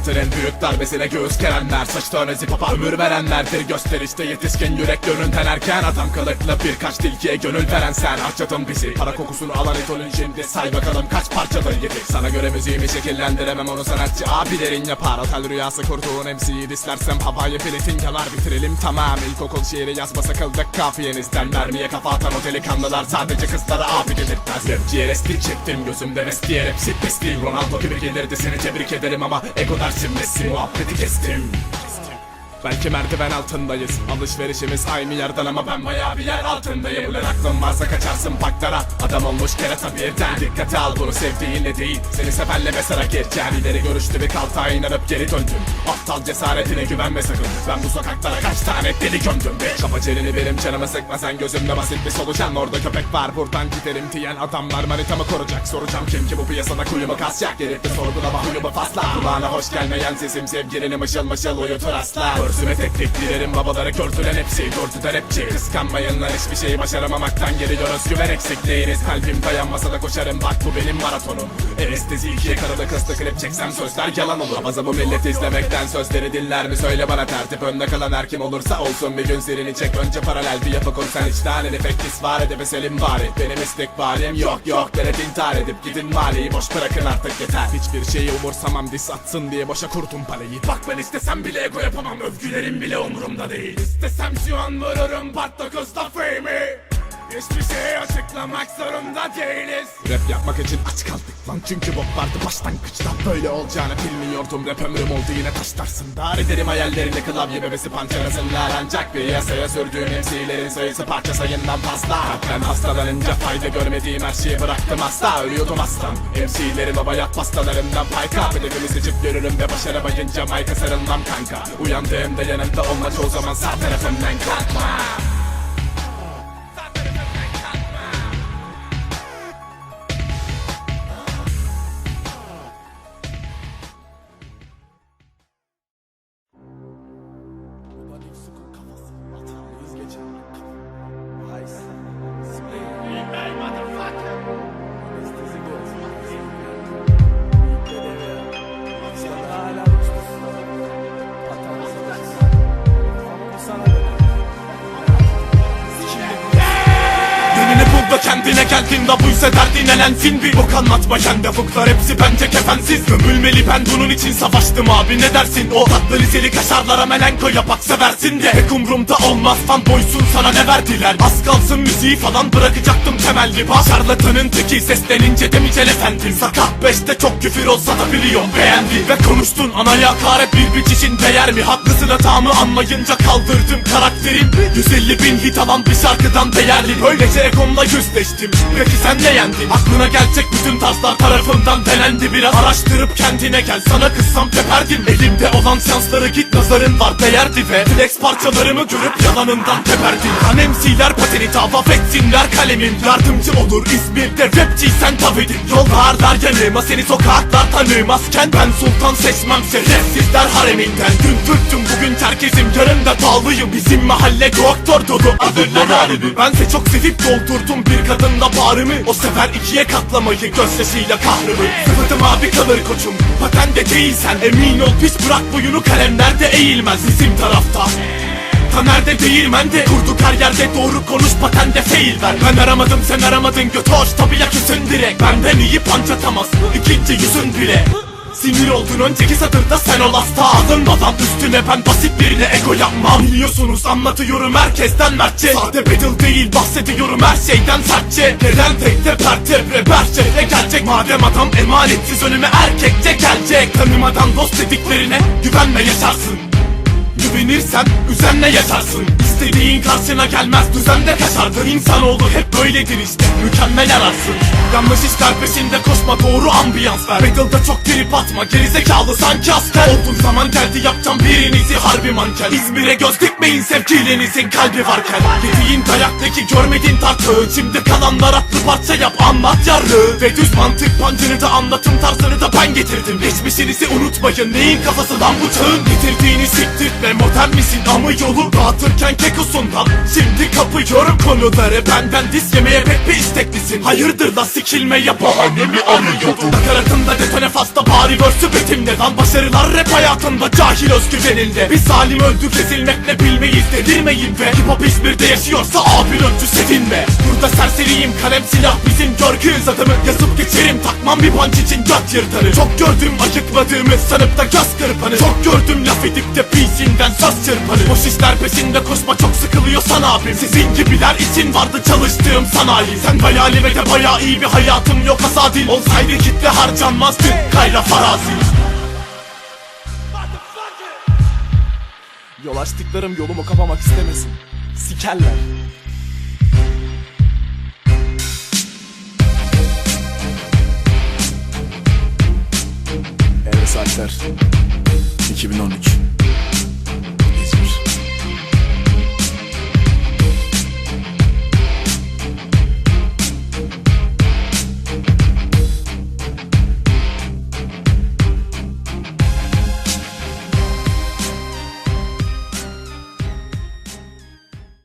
Hayatın en büyük darbesine göğüs gerenler Saç tanesi papa ömür verenlerdir Gösterişte yetişkin yürek göründen erken. Adam kılıklı birkaç tilkiye gönül veren sen. Harcadın bizi para kokusunu alan idolün şimdi. Say bakalım kaç parçadır yedik Sana göre müziğimi şekillendiremem onu sanatçı abilerin yapar. Otel rüyası kurduğun MC'yi dislersem Havayı platin yalar bitirelim tamam İlkokul şiiri yazma sakıldık kafiyenizden. Mermiye kafa atan o delikanlılar sadece kızlara abi delirtmez Rapçiye resti çektim gözümde vestiye hepsi pes değil Ronaldo gibi gelirdi seni tebrik ederim ama Ego Messi muhabbeti kestim Belki merdiven altındayız. Alışverişimiz aynı yerden ama ben bayağı bir yer altındayım. Ulan aklın varsa kaçarsın parklara Adam olmuş kerata birden Dikkate al bunu sevdiğinle değil. Seni sevenle mesela geçer İleri görüşlü bir kaltağa inanıp geri döndüm. Aptal cesaretine güvenme sakın. Ben bu sokaklara kaç tane deli gömdüm. Be Kapa çeneni benim canımı sıkma sen gözümde basit bir solucan. Orada köpek var buradan giderim diyen adamlar manitamı koruyacak. Soracağım kim ki bu piyasada kuyumu kasacak. De sorgulama huyumu fasla Kulağına hoş gelmeyen sesim sevgilini mışıl mışıl uyutur asla Görsüme tek tek dilerim babaları kördülen hepsi. Gördüler hepçi kıskanmayın lan hiçbir şeyi başaramamaktan geliyoruz Güven eksik değiliz kalbim dayanmasa da koşarım. Bak bu benim maratonum. Erestezi ikiye karalı kıslı klip çeksem sözler yalan olur. Abaza bu millet izlemekten sözleri dinler mi? Söyle bana tertip Önde kalan her kim olursa olsun. Bir gün sirini çek Önce paralel bir yapı kur. Sen hiç tane efektis var edip selim bari Benim istikbalim yok yok. Denet intihar edip gidin maliyi boş bırakın artık yeter. Hiçbir şeyi umursamam dis atsın diye boşa kurdum paleyi Bak ben istesem bile ego yapamam övgülerim bile umurumda değil. İstesem şu an vururum 9'da frame'i Hiçbir şey açıklamak zorunda değiliz. Rap yapmak için aç kaldık lan. Çünkü bok vardı başlangıçta. Böyle olacağını bilmiyordum. Rap ömrüm oldu yine taşlarsın. Dar ederim hayallerini klavye bebesi pançerasınlar Ancak bir yasaya sürdüğüm MC'lerin sayısı parça sayından fazla. Ben hastalanınca fayda görmediğim her şeyi bıraktım asla. Ölüyordum aslan. MC'lerin o bayat pastalarından pay kap Hedefimi seçip görürüm ve başaramayınca mayka sarılmam kanka. Uyandığımda yanımda olma çoğu zaman sağ tarafımdan kalkma Yönünü bul da kendine buysa derdin elensin bir. Bok anlatma kendi fuklar hepsi bence kefensiz. Gömülmeli ben bunun için savaştım abi ne dersin? O tatlı liseli kaşarlara melenko yapak seversin de. Pek umrumda olmaz fan boysun sana ne verdiler? Az kalsın müziği falan bırakacaktım temelli bak Şarlatanın teki seslenince demeyeceksin efendim Sakat beşte çok küfür olsa da biliyorum beğendi. Ve konuştun anaya hakaret bir biçişin değer mi? Haklısın hatamı anlayınca kaldırdım karakterim. 150 bin hit alan bir şarkıdan değerli. Böylece ekomla yüzleştim Peki sen ne yendin? Aklına gelecek bütün tarzlar tarafından denendi. Biraz araştırıp kendine gel. Sana kızsam teperdim. Elimde olan şansları git nazarın var. Değerdi ve Flex parçalarımı görüp yalanından teperdin. Kan MC'ler pateni tavaf etsinler kalemim. Yardımcı olur İzmir'de rapçiysen tabidim Yollar dar yanıma seni sokaklar tanımazken Ben sultan seçmem şerefsizler hareminden. Dün Türktüm bugün Çerkezim yarın da dağlıyım Bizim mahalle doktor dolu. Adından harbi Bense çok sevip doldurdum. Bir kadınla bağrımı O sefer ikiye katlamayı gözyaşıyla kahrımı. Sıfıtım abi kalır koçum. Patende değilsen Emin ol piç bırak boyunu kalemlerde eğilmez bizim tarafta. Taner'de değirmende Kurduk her yerde doğru konuş patende fail ver. Ben aramadım sen aramadın göt hoş tabi ya küsün direkt Benden iyi panç atamaz ikinci yüzün bile Sinir oldun önceki satırda sen ol hasta Alınmadan üstüne ben basit birine ego yapmam. Biliyorsunuz anlatıyorum herkesten mertçe. Sade battle değil bahsediyorum her şeyden sertçe. Neden tek de pertebre berçeyle gelecek? Madem adam emanetsiz önüme erkekçe gelecek. Tanımadan dost dediklerine güvenme yaşarsın Güvenirsen üzenle yaşarsın İstediğin karşına gelmez düzende kaçardın İnsanoğlu hep böyledir işte mükemmel ararsın Yanlış işler peşinde koşma doğru ambiyans ver. Battle'da çok trip atma gerizekalı sanki asker. Olduğun zaman geldi yapacağım birinizi harbi manken. İzmir'e göz dikmeyin sevgilinizin kalbi varken. Yediğin dayaktaki görmediğin tartığı Şimdi kalanlar atlı parça yap anlat yarı Ve düz mantık pancını da anlatım tarzını da ben getirdim. Geçmişinizi unutmayın neyin kafası lan bu çağın? Getirdiğini siktir ve modern misin? Ama yolu Dağıtırken kek kekosundan Şimdi kapıyorum konuları. Benden dis yemeye pek bir isteklisin. Hayırdır la sikilmeye bahanemi arıyordum Nakaratında detone fasta bari görsü betimde Lan başarılar rap hayatında cahil özgüveninde. Bir zalim öldü kesilmek ne bilmeyiz dedirmeyin ve. Hip hop İzmir'de yaşıyorsa abin öncü sevinme Serseriyim kalem silah bizim görgüyüz adamı. Yazıp geçerim takmam bir punch için göt yırtarı. Çok gördüm ayıkmadığımı sanıp da göz kırpanı. Çok gördüm laf edip de PC'nden söz çırpanı. Boş işler peşinde koşma çok sıkılıyorsan abim. Sizin gibiler için vardı çalıştığım sanayi. Sen hayali ve de bayağı iyi bir hayatım yok asadil. Olsaydı kitle harcanmazdı kayra farazi. Yol açtıklarım yolumu kapamak istemesin. Sikerler. Saatler. 2013.